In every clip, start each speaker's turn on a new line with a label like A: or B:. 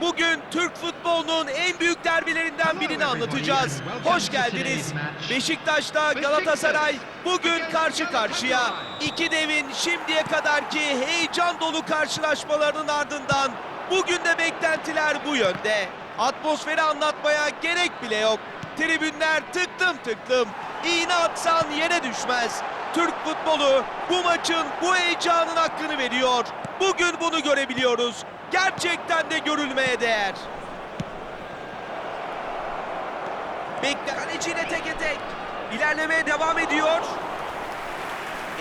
A: Bugün Türk futbolunun en büyük derbilerinden birini anlatacağız. Hoş geldiniz. Beşiktaş'ta Galatasaray bugün karşı karşıya. İki devin şimdiye kadarki heyecan dolu karşılaşmalarının ardından bugün de beklentiler bu yönde. Atmosferi anlatmaya gerek bile yok. Tribünler tıklım tıklım. İğne atsan yere düşmez. Türk futbolu bu maçın bu heyecanın hakkını veriyor. Bugün bunu görebiliyoruz. Gerçekten de görülmeye değer. Bekle kaleciyle teke tek. İlerlemeye devam ediyor.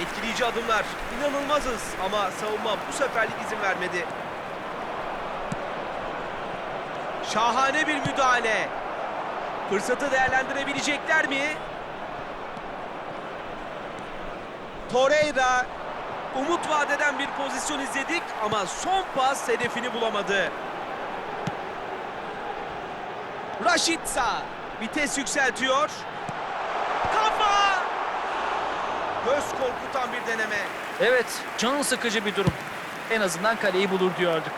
A: Etkileyici adımlar. İnanılmazız ama savunma bu seferlik izin vermedi. Şahane bir müdahale. Fırsatı değerlendirebilecekler mi? Torreira umut vadeden bir pozisyon izledik ama son pas hedefini bulamadı. Raşitsa vites yükseltiyor. Kafa! Göz korkutan bir deneme.
B: Evet, can sıkıcı bir durum. En azından kaleyi bulur diyorduk.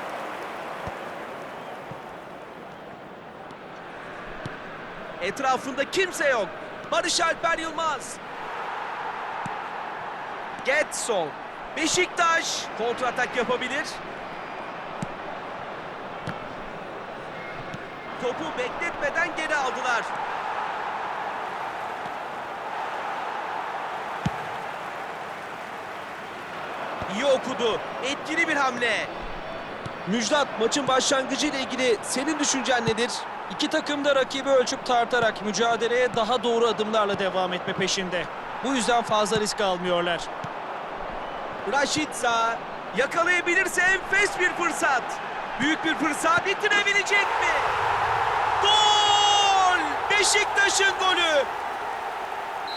A: Etrafında kimse yok. Barış Alper Yılmaz. Getson. Beşiktaş kontratak yapabilir. Topu bekletmeden geri aldılar. İyi okudu. Etkili bir hamle. Müjdat maçın başlangıcı ile ilgili senin düşüncen nedir?
C: İki takım da rakibi ölçüp tartarak mücadeleye daha doğru adımlarla devam etme peşinde. Bu yüzden fazla risk almıyorlar.
A: Raşitsa yakalayabilirse enfes bir fırsat. Büyük bir fırsat bitirebilecek mi? Gol! Beşiktaş'ın golü.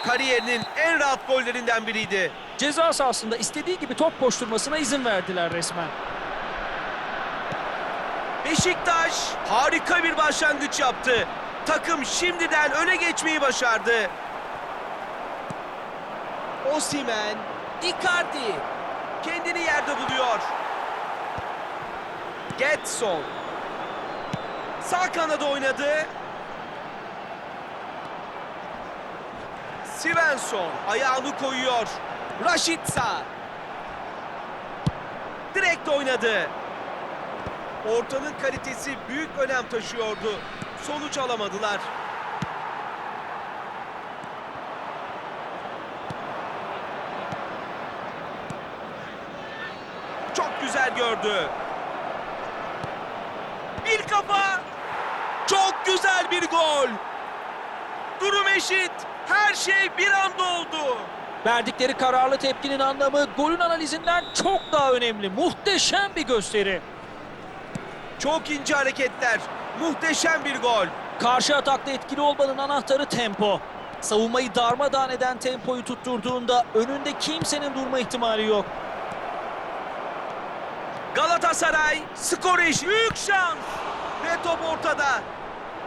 A: Kariyerinin en rahat gollerinden biriydi.
C: Ceza sahasında istediği gibi top koşturmasına izin verdiler resmen.
A: Beşiktaş harika bir başlangıç yaptı. Takım şimdiden öne geçmeyi başardı. Osimen, Icardi kendini yerde buluyor. Getson sağ kanada oynadı. Svensson ayağını koyuyor. Raşitsa direkt oynadı. Ortanın kalitesi büyük önem taşıyordu. Sonuç alamadılar. Çok güzel gördü. Bir kafa. Çok güzel bir gol. Durum eşit. Her şey bir anda oldu.
C: Verdikleri kararlı tepkinin anlamı golün analizinden çok daha önemli. Muhteşem bir gösteri.
A: Çok ince hareketler. Muhteşem bir gol.
C: Karşı atakta etkili olmanın anahtarı tempo. Savunmayı darmadağın eden tempoyu tutturduğunda önünde kimsenin durma ihtimali yok.
A: Galatasaray skor eşi. Büyük şans. Ve top ortada.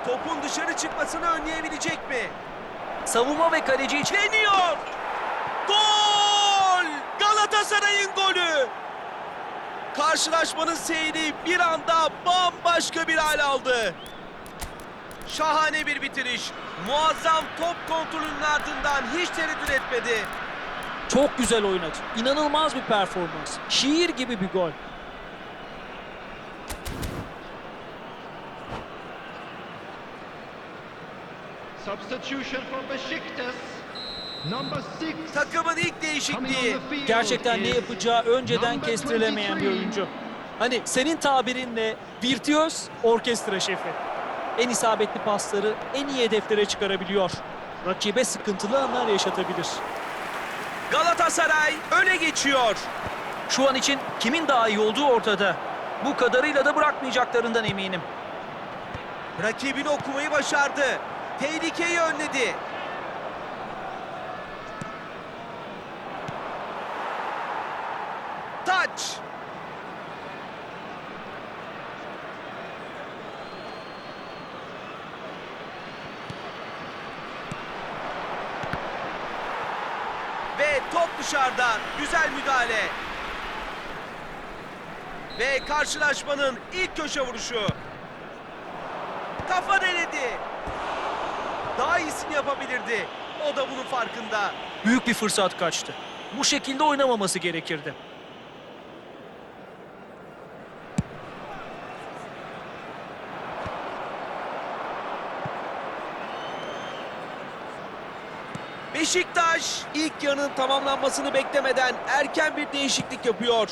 A: Topun dışarı çıkmasını önleyebilecek mi?
C: Savunma ve kaleci için.
A: Gol! Galatasaray'ın golü. Karşılaşmanın seyri bir anda bambaşka bir hal aldı. Şahane bir bitiriş. Muazzam top kontrolünün ardından hiç tereddüt etmedi.
C: çok güzel oynadı. İnanılmaz bir performans. Şiir gibi bir gol.
D: Substitution for Besiktas. Number six.
A: Takımın ilk değişikliği.
C: Gerçekten ne yapacağı önceden kestirilemeyen bir
D: 23.
C: oyuncu. Hani senin tabirinle virtüöz orkestra şefi. En isabetli pasları en iyi hedeflere çıkarabiliyor. Rakibe sıkıntılı anlar yaşatabilir.
A: Galatasaray öne geçiyor.
C: Şu an için kimin daha iyi olduğu ortada. Bu kadarıyla da bırakmayacaklarından eminim.
A: Rakibini okumayı başardı. Tehlikeyi önledi. Taç. Ve top dışarıda. Güzel müdahale. Ve karşılaşmanın ilk köşe vuruşu. Kafa denedi. Daha iyisini yapabilirdi. O da bunun farkında.
B: Büyük bir fırsat kaçtı. Bu şekilde oynamaması gerekirdi.
A: Beşiktaş ilk yarının tamamlanmasını beklemeden erken bir değişiklik yapıyor.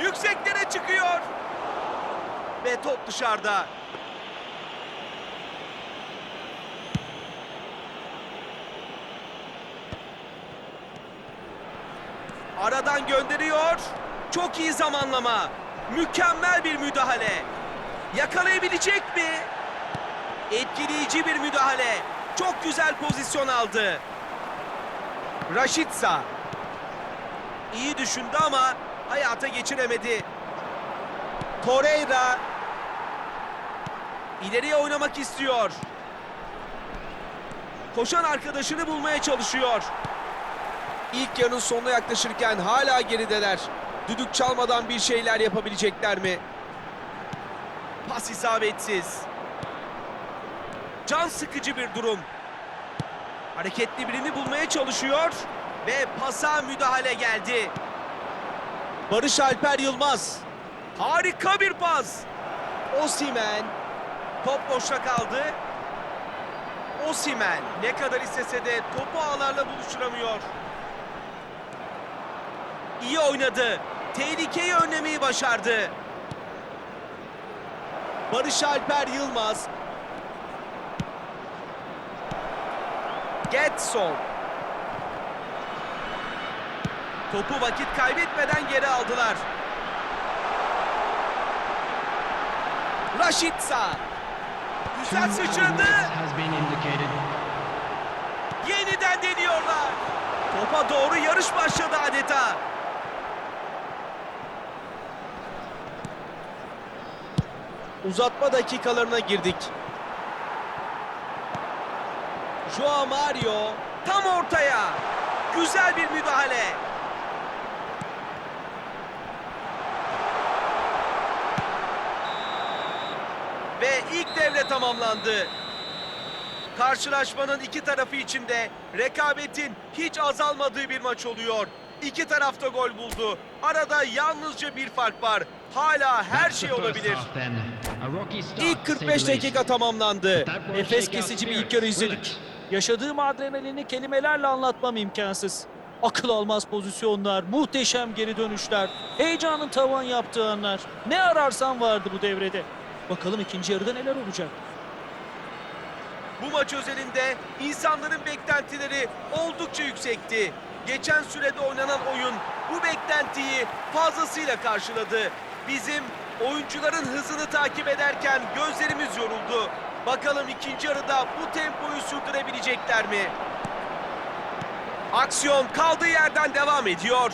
A: Yükseklere çıkıyor. Ve top dışarıda. Aradan gönderiyor. Çok iyi zamanlama. Mükemmel bir müdahale. Yakalayabilecek mi? Etkileyici bir müdahale. Çok güzel pozisyon aldı. Raşitsa. İyi düşündü ama hayata geçiremedi. Torreira. İleriye oynamak istiyor. Koşan arkadaşını bulmaya çalışıyor. İlk yarının sonuna yaklaşırken hala gerideler. Düdük çalmadan bir şeyler yapabilecekler mi? Pas isabetsiz. Can sıkıcı bir durum. Hareketli birini bulmaya çalışıyor ve pasa müdahale geldi. Barış Alper Yılmaz. Harika bir pas. Osimen. Top boşta kaldı. Osimen ne kadar istese de topu ağlarla buluşturamıyor. İyi oynadı. Tehlikeyi önlemeyi başardı. Barış Alper Yılmaz Getson. Topu vakit kaybetmeden geri aldılar. Raşitsa. Güzel sıçradı. Yeniden deniyorlar. Topa doğru yarış başladı adeta. Uzatma dakikalarına girdik. Joao Mario tam ortaya. Güzel bir müdahale. Ve ilk devre tamamlandı. Karşılaşmanın iki tarafı için de rekabetin hiç azalmadığı bir maç oluyor. İki tarafta gol buldu. Arada yalnızca bir fark var. Hala her şey olabilir. İlk 45 dakika tamamlandı.
C: Nefes kesici bir ilk yarı izledik. Yaşadığım adrenalini kelimelerle anlatmam imkansız. Akıl almaz pozisyonlar, muhteşem geri dönüşler, heyecanın tavan yaptığı anlar. Ne ararsan vardı bu devrede. Bakalım ikinci yarıda neler olacak.
A: Bu maç özelinde insanların beklentileri oldukça yüksekti. Geçen sürede oynanan oyun bu beklentiyi fazlasıyla karşıladı. Bizim oyuncuların hızını takip ederken gözlerimiz yoruldu. Bakalım ikinci yarıda bu tempoyu sürdürebilecekler mi? Aksiyon kaldığı yerden devam ediyor.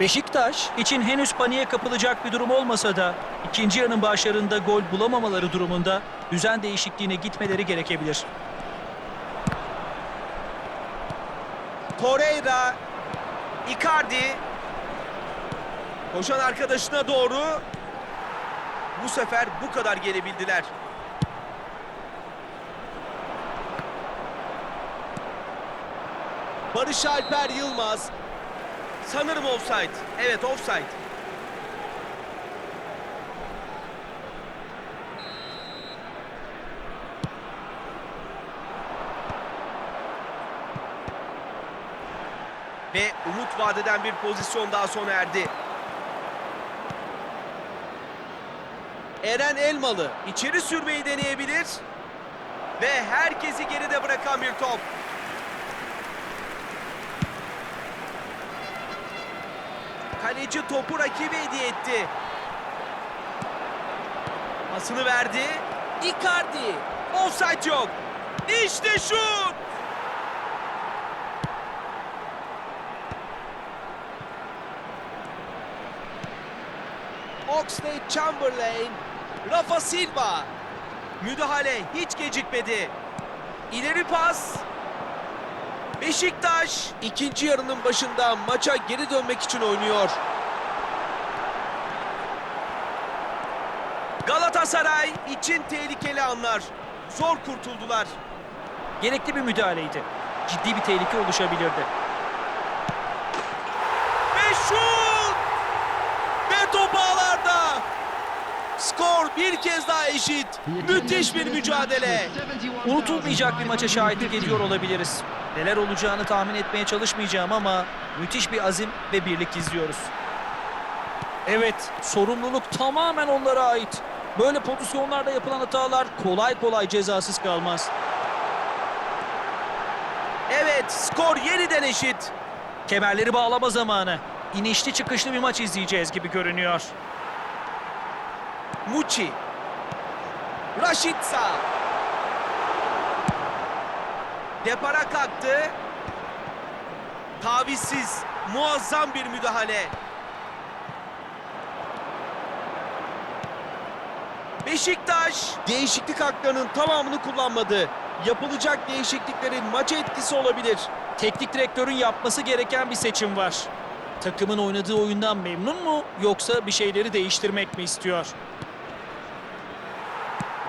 B: Beşiktaş için henüz paniğe kapılacak bir durum olmasa da ikinci yarının başlarında gol bulamamaları durumunda düzen değişikliğine gitmeleri gerekebilir.
A: Torreira, Icardi, koşan arkadaşına doğru bu sefer bu kadar gelebildiler. Barış Alper Yılmaz, sanırım offside. Evet offside. Ve umut vadeden bir pozisyon daha sona erdi. Eren Elmalı içeri sürmeyi deneyebilir. Ve herkesi geride bırakan bir top. Kaleci topu rakibe hediye etti. Pasını verdi. Icardi. Offside yok. İşte şut. Oxlade Chamberlain, Rafa Silva. Müdahale hiç gecikmedi. İleri pas. Beşiktaş ikinci yarının başında maça geri dönmek için oynuyor. Galatasaray için tehlikeli anlar. Zor kurtuldular.
C: Gerekli bir müdahaleydi. Ciddi bir tehlike oluşabilirdi.
A: Ve şut! Ve top ağlarda. Skor bir kez daha eşit. Müthiş bir mücadele.
C: Unutulmayacak bir maça şahitlik ediyor olabiliriz. Neler olacağını tahmin etmeye çalışmayacağım ama müthiş bir azim ve birlik izliyoruz. Evet, sorumluluk tamamen onlara ait. Böyle pozisyonlarda yapılan hatalar kolay kolay cezasız kalmaz.
A: Evet skor yeniden eşit.
C: Kemerleri bağlama zamanı. İnişli çıkışlı bir maç izleyeceğiz gibi görünüyor.
A: Muçi. Raşitsa. Depara kalktı. Tavizsiz. Muazzam bir müdahale. Beşiktaş değişiklik haklarının tamamını kullanmadı. Yapılacak değişikliklerin maça etkisi olabilir.
C: Teknik direktörün yapması gereken bir seçim var. Takımın oynadığı oyundan memnun mu yoksa bir şeyleri değiştirmek mi istiyor?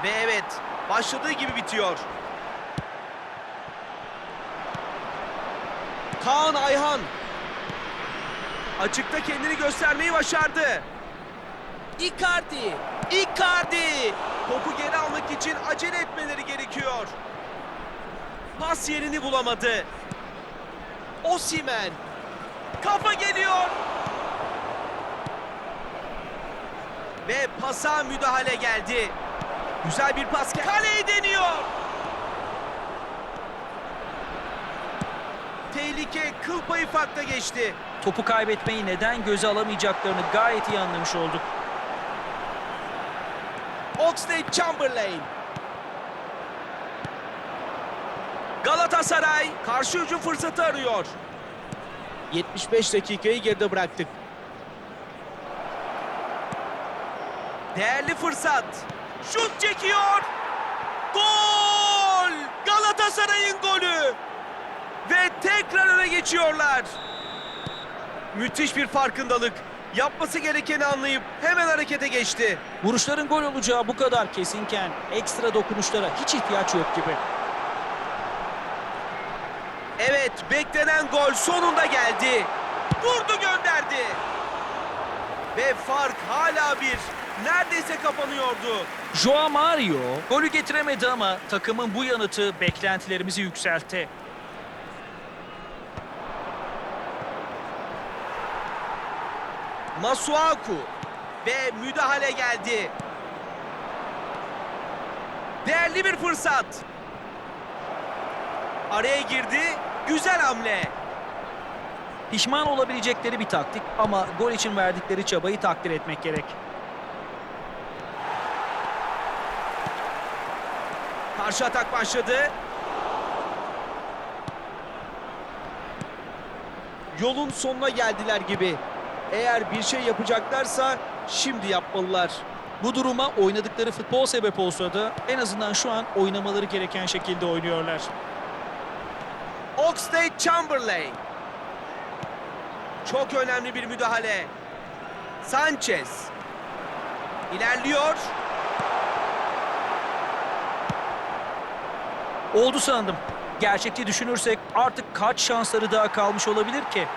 A: Ve evet başladığı gibi bitiyor. Kaan Ayhan. Açıkta kendini göstermeyi başardı. Icardi. Icardi. Topu geri almak için acele etmeleri gerekiyor. Pas yerini bulamadı. Osimen. Kafa geliyor. Ve pasa müdahale geldi. Güzel bir pas. Kaleyi deniyor. Tehlike kıl payı farkla geçti.
C: Topu kaybetmeyi neden göze alamayacaklarını gayet iyi anlamış olduk.
A: Oxlade Chamberlain. Galatasaray karşı hücum fırsatı arıyor. 75 dakikayı geride bıraktık. Değerli fırsat. Şut çekiyor. Gol! Galatasaray'ın golü. Ve tekrar öne geçiyorlar. Müthiş bir farkındalık. Yapması gerekeni anlayıp hemen harekete geçti.
C: Vuruşların gol olacağı bu kadar kesinken ekstra dokunuşlara hiç ihtiyaç yok gibi.
A: Evet, beklenen gol sonunda geldi. Vurdu gönderdi. Ve fark hala bir. Neredeyse kapanıyordu.
C: Joao Mario golü getiremedi ama takımın bu yanıtı beklentilerimizi yükseltti.
A: Masuaku ve müdahale geldi. Değerli bir fırsat. Araya girdi. Güzel hamle.
C: Pişman olabilecekleri bir taktik ama gol için verdikleri çabayı takdir etmek gerek.
A: Karşı atak başladı. Yolun sonuna geldiler gibi. Eğer bir şey yapacaklarsa şimdi yapmalılar.
C: Bu duruma oynadıkları futbol sebep olsa da en azından şu an oynamaları gereken şekilde oynuyorlar.
A: Oxlade Chamberlain. Çok önemli bir müdahale. Sanchez. İlerliyor.
C: Oldu sandım. Gerçekçi düşünürsek artık kaç şansları daha kalmış olabilir ki?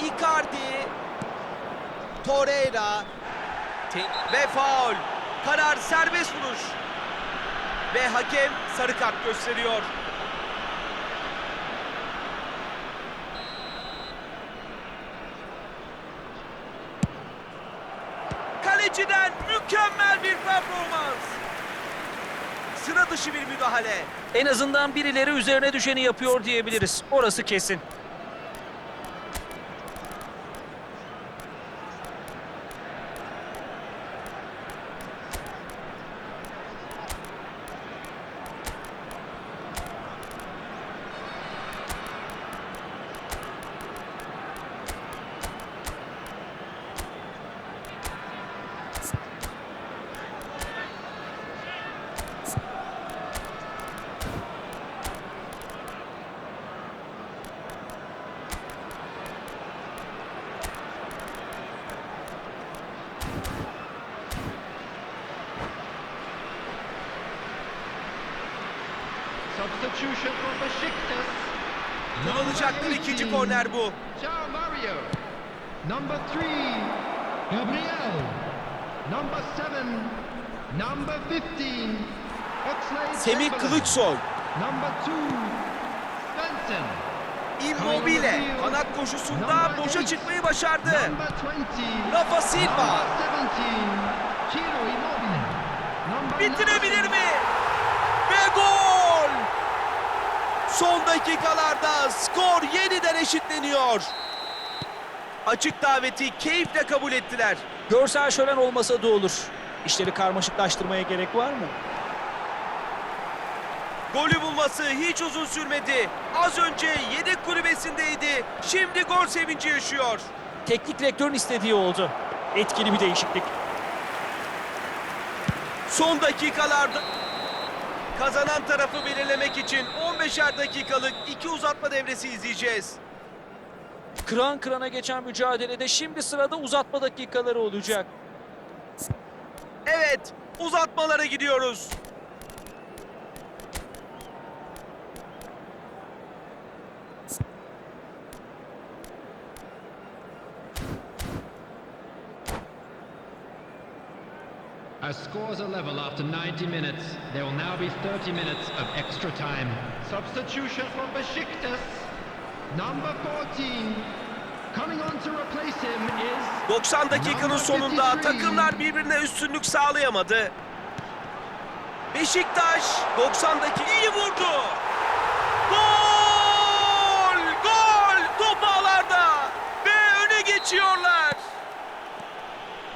A: Icardi. Torreira. Ve faul. Karar serbest vuruş. Ve hakem sarı kart gösteriyor. Kaleciden mükemmel bir performans. Sıra dışı bir müdahale.
C: En azından birileri üzerine düşeni yapıyor diyebiliriz. Orası kesin.
D: Besiktas.
A: Kullanacakları ikinci korner bu.
D: Number three, Gabriel. Number seven, number fifteen, Oxlade
A: Semih. Kılıçsoy,
D: Number two, Svensson.
A: Immobile kanat koşusunda boşa çıkmayı başardı.
D: Number 20,
A: Rafa Silva
D: number 17, Ciro Immobile. Number
A: bitirebilir
D: 19,
A: mi? Ve gol! Son dakikalarda skor yeniden eşitleniyor. Açık daveti keyifle kabul ettiler.
C: Görsel şölen olmasa da olur. İşleri karmaşıklaştırmaya gerek var mı?
A: Golü bulması hiç uzun sürmedi. Az önce yedek kulübesindeydi. Şimdi gol sevinci yaşıyor.
C: Teknik direktörün istediği oldu. Etkili bir değişiklik.
A: Son dakikalarda kazanan tarafı belirlemek için 15'er dakikalık iki uzatma devresi izleyeceğiz.
C: Kıran kırana geçen mücadelede şimdi sırada uzatma dakikaları olacak.
A: Evet, uzatmalara gidiyoruz.
D: As scores are level after 90 minutes, there will now be 30 minutes of extra time. Substitution from Besiktas. Number 14. Coming on to replace him is
A: 90 dakikanın sonunda takımlar birbirine üstünlük sağlayamadı. Beşiktaş 90 dakika iyi vurdu. Gol! Gol! Top ağlarda ve öne geçiyorlar.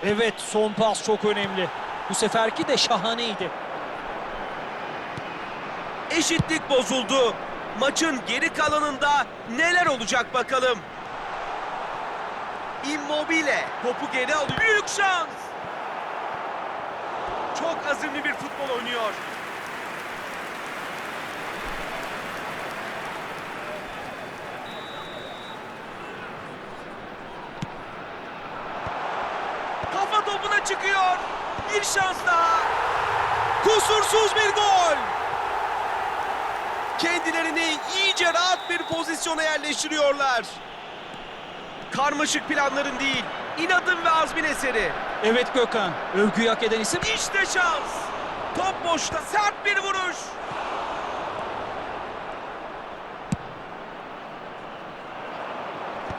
C: Evet son pas çok önemli. Bu seferki de şahaneydi.
A: Eşitlik bozuldu. Maçın geri kalanında neler olacak bakalım. Immobile topu geri alıyor. Büyük şans. Çok azimli bir futbol oynuyor. Kafa topuna çıkıyor. Bir şans daha. Kusursuz bir gol. Kendilerini iyice rahat bir pozisyona yerleştiriyorlar. Karmaşık planların değil, inadın ve azmin eseri.
C: Evet Gökhan, övgüyü hak eden isim
A: İşte şans. Top boşta sert bir vuruş.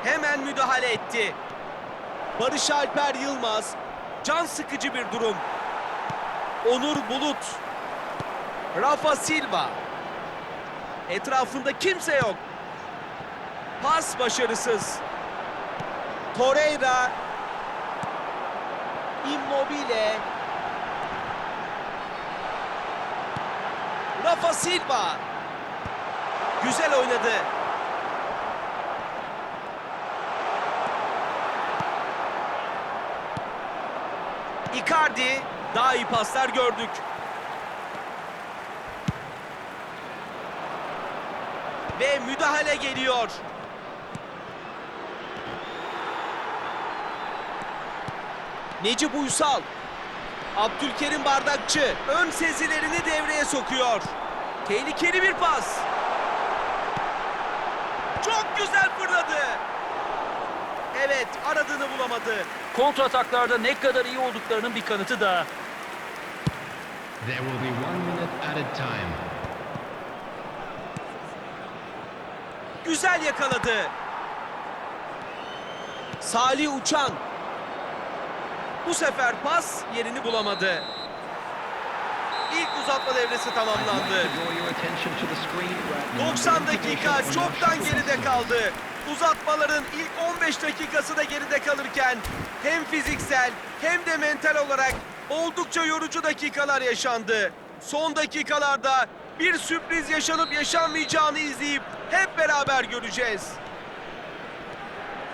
A: Hemen müdahale etti. Barış Alper Yılmaz. Can sıkıcı bir durum. Onur Bulut. Rafa Silva. Etrafında kimse yok. Pas başarısız. Torreira. Immobile. Rafa Silva. Güzel oynadı. Icardi daha iyi paslar gördük. Ve müdahale geliyor. Necip Uysal. Abdülkerim Bardakçı ön sezilerini devreye sokuyor. Tehlikeli bir pas. Çok güzel fırladı. Evet aradığını bulamadı.
C: Kontrataklarda ne kadar iyi olduklarının bir kanıtı daha.
D: there will be one minute added time.
A: Güzel yakaladı. Salih Uçan. Bu sefer pas yerini bulamadı. İlk uzatma devresi tamamlandı. 90 dakika çoktan geride kaldı. Uzatmaların ilk 15 dakikası da geride kalırken hem fiziksel hem de mental olarak oldukça yorucu dakikalar yaşandı. Son dakikalarda bir sürpriz yaşanıp yaşanmayacağını izleyip hep beraber göreceğiz.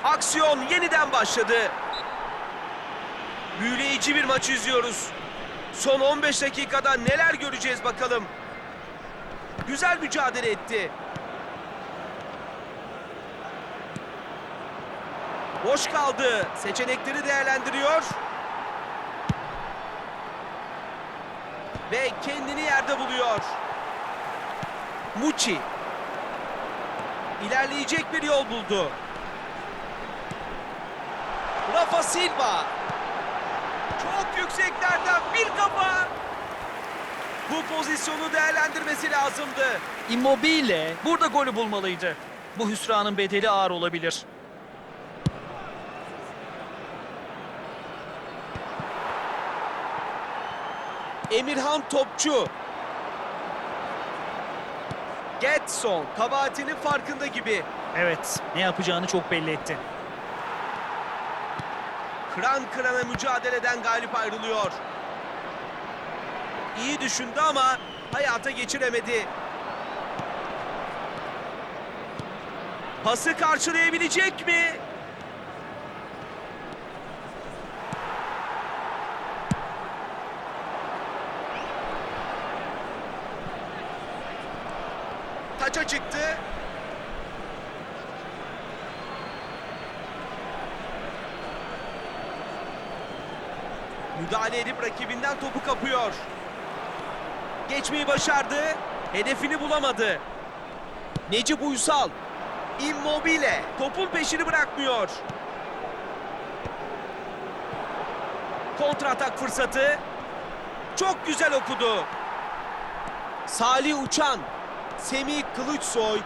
A: Aksiyon yeniden başladı. Büyüleyici bir maç izliyoruz. Son 15 dakikada neler göreceğiz bakalım. Güzel mücadele etti. Boş kaldı. Seçenekleri değerlendiriyor. Ve kendini yerde buluyor. Muçi. İlerleyecek bir yol buldu. Rafa Silva. Çok yükseklerden bir kafa. Bu pozisyonu değerlendirmesi lazımdı.
B: Immobile burada golü bulmalıydı. Bu hüsranın bedeli ağır olabilir.
A: Emirhan Topçu. Getson kabahatinin farkında gibi.
B: Evet, ne yapacağını çok belli etti.
A: Kıran kırana mücadeleden galip ayrılıyor. İyi düşündü ama hayata geçiremedi. Pası karşılayabilecek mi? Taça çıktı. Müdahale edip rakibinden topu kapıyor. Geçmeyi başardı. Hedefini bulamadı. Necip Uysal. Immobile. Topun peşini bırakmıyor. Kontratak fırsatı. Çok güzel okudu. Salih Uçan. Semih Kılıçsoy.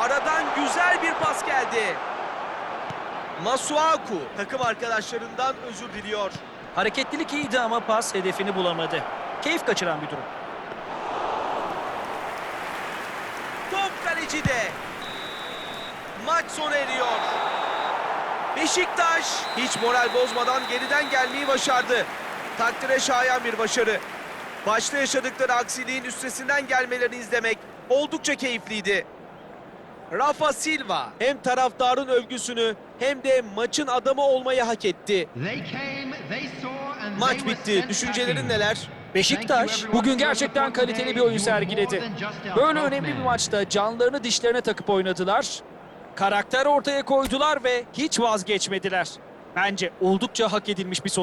A: Aradan güzel bir pas geldi. Masuaku takım arkadaşlarından özür diliyor.
B: Hareketlilik iyiydi ama pas hedefini bulamadı. Keyif kaçıran bir durum.
A: Top kalecide. Maç sona eriyor. Beşiktaş hiç moral bozmadan geriden gelmeyi başardı. Takdire şayan bir başarı. Başta yaşadıkları aksiliğin üstesinden gelmelerini izlemek oldukça keyifliydi. Rafa Silva hem taraftarın övgüsünü hem de maçın adamı olmayı hak etti.
D: They came, they saw and
A: Maç bitti. Düşüncelerin neler?
C: Beşiktaş bugün gerçekten kaliteli bir oyun sergiledi. Böyle önemli bir maçta canlarını dişlerine takıp oynadılar. Karakter ortaya koydular ve hiç vazgeçmediler. Bence oldukça hak edilmiş bir sonuç.